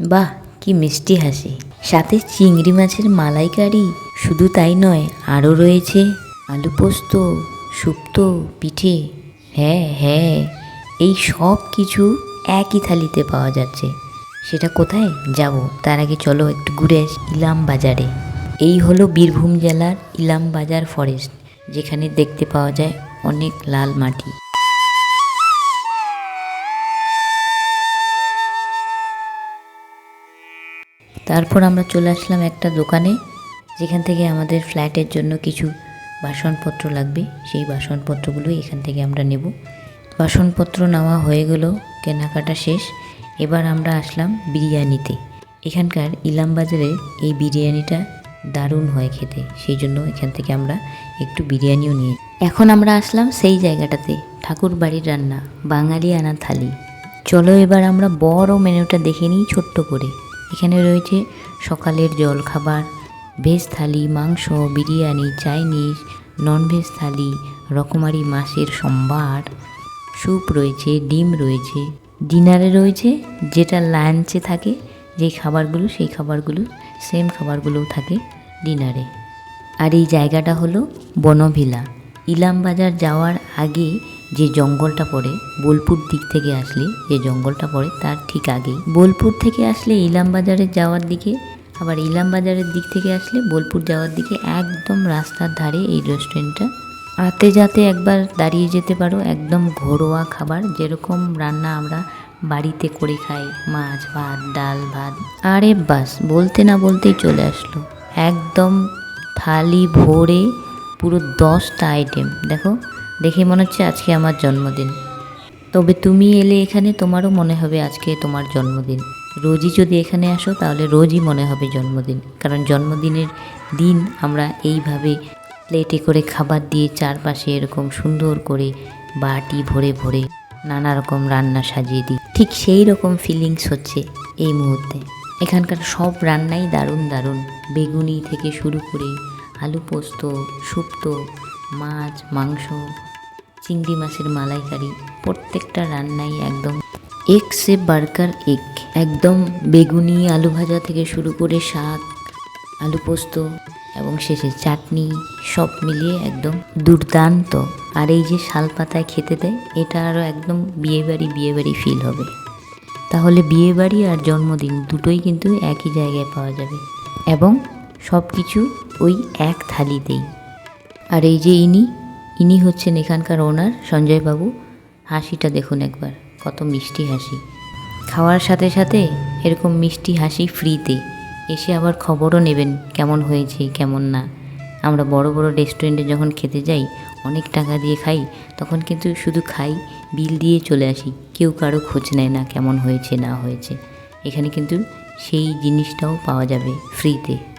বাহ, কি মিষ্টি হাসি। সাথে চিংড়ি মাছের মালাইকারি, শুধু তাই নয় আরও রয়েছে। আলু পোস্ত, শুক্তো, পিঠে হ্যাঁ হ্যাঁ এই সব কিছু একই থালিতে পাওয়া যাচ্ছে। সেটা কোথায়? যাব, তার আগে চলো একটু ঘুরে আস ইলাম বাজারে। এই হলো বীরভূম জেলার ইলাম বাজার ফরেস্ট যেখানে দেখতে পাওয়া যায় অনেক লাল মাটি। তারপর আমরা চলে আসলাম একটা দোকানে, যেখান থেকে আমাদের ফ্ল্যাটের জন্য কিছু বাসনপত্র লাগবে। সেই বাসনপত্রগুলো এখান থেকে আমরা নেব। বাসনপত্র নেওয়া হয়ে গেল, কেনাকাটা শেষ। এবার আমরা আসলাম বিরিয়ানিতে। এখানকার ইলাম বাজারে এই বিরিয়ানিটা দারুণ হয় খেতে। সেই জন্য এখান থেকে আমরা একটু বিরিয়ানিও নিয়ে এখন আমরা আসলাম সেই জায়গাটাতে ঠাকুর বাড়ির রান্না, বাঙালি আনা থালি চলো এবার আমরা বড় মেনুটা দেখে নিই ছোট্ট করে। এখানে রয়েছে সকালের জল খাবার ভেজ থালি, মাংস, বিরিয়ানি, চাইনিজ ননভেজ থালি, রকমারি মাছের সম্বার স্যুপ রয়েছে, ডিম রয়েছে। ডিনারে রয়েছে যেটা লাঞ্চে থাকে, যে খাবারগুলো, সেই খাবারগুলো সেম খাবারগুলোও থাকে ডিনারে। আর এই জায়গাটা হলো বনভিলা। ইলাম বাজার যাওয়ার আগে যে জঙ্গলটা পড়ে, বোলপুর দিক থেকে আসলে, যে জঙ্গলটা পড়ে তার ঠিক আগেই। বোলপুর থেকে আসলে ইলাম বাজারে যাওয়ার দিকে, আবার ইলাম বাজারের দিক থেকে আসলে বোলপুর যাওয়ার দিকে একদম রাস্তার ধারে এই রেস্টুরেন্টটা আতে যাতে একবার দাঁড়িয়ে যেতে পারো, একদম ঘরোয়া খাবার, যেরকম রান্না আমরা বাড়িতে করে খাই, মাছ, ভাত, ডাল, ভাত। আরে বাস, বলতে না বলতেই চলে আসলো। একদম থালি ভরে পুরো দশটা আইটেম দেখো। দেখে মনে হচ্ছে আজকে আমার জন্মদিন। তবে তুমি এলে এখানে, তোমারও মনে হবে আজকে তোমার জন্মদিন। রোজই যদি এখানে আসো, তাহলে রোজই মনে হবে জন্মদিন। কারণ জন্মদিনের দিন আমরা এইভাবে প্লেটে করে খাবার দিয়ে চারপাশে এরকম সুন্দর করে বাটি ভরে ভরে নানা রকম রান্না সাজিয়ে দিই। ঠিক সেই রকম ফিলিংস হচ্ছে এই মুহূর্তে। এখানকার সব রান্নাই দারুণ দারুণ। বেগুনি থেকে শুরু করে আলু পোস্ত, শুক্তো মাছ, মাংস, চিংড়ি মাছের মালাইকারি, প্রত্যেকটা রান্নাই একদম এক সে বার্কার এক একদম বেগুনি আলু ভাজা থেকে শুরু করে শাক, আলু পোস্ত এবং শেষে চাটনি, সব মিলিয়ে একদম দুর্দান্ত। আর এই যে শাল পাতায় খেতে দেয়, এটা আরও একদম বিয়েবাড়ি বিয়েবাড়ি ফিল হবে। তাহলে বিয়েবাড়ি আর জন্মদিন দুটোই কিন্তু একই জায়গায় পাওয়া যাবে। এবং সব কিছু ওই এক থালিতেই। আর এই যে ইনি ইনি হচ্ছেন এখানকার ওনার, সঞ্জয়বাবু। হাসিটা দেখুন একবার, কত মিষ্টি হাসি। খাওয়ার সাথে সাথে এরকম মিষ্টি হাসি ফ্রিতে। এসে আবার খবরও নেবেন কেমন হয়েছে, কেমন না। আমরা বড় বড় রেস্টুরেন্টে যখন খেতে যাই, অনেক টাকা দিয়ে খাই, তখন কিন্তু শুধু খাই, বিল দিয়ে চলে আসি। কেউ কারও খোঁজ নেয় না কেমন হয়েছে, না হয়েছে। এখানে কিন্তু সেই জিনিসটাও পাওয়া যাবে ফ্রিতে।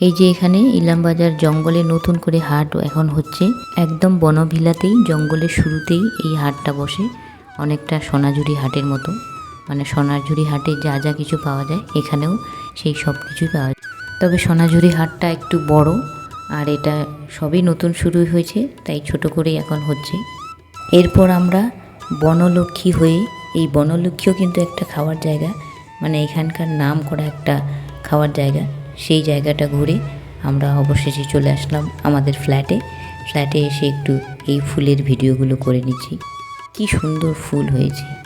এই যে এখানে ইলামবাজার জঙ্গলে নতুন করে হাট এখন হচ্ছে। একদম বনভিলাতেই, জঙ্গলের শুরুতেই এই হাটটা বসে। অনেকটা সোনাঝুরি হাটের মতো। মানে সোনাঝুরি হাটে যা যা কিছু পাওয়া যায়, এখানেও সেই সব কিছুই পাওয়া যায়। তবে সোনাঝুরি হাটটা একটু বড়, আর এটা সবই নতুন শুরু হয়েছে, তাই ছোট করেই এখন হচ্ছে। এরপর আমরা বনলক্ষ্মী হয়ে, এই বনলক্ষ্মীও কিন্তু একটা খাওয়ার জায়গা। মানে এখানকার নাম করা একটা খাওয়ার জায়গা। সেই জায়গাটা ঘুরে আমরা অবশেষে চলে আসলাম আমাদের ফ্ল্যাটে ফ্ল্যাটে এসে একটু এই ফুলের ভিডিওগুলো করে নিচ্ছি। কি সুন্দর ফুল হয়েছে।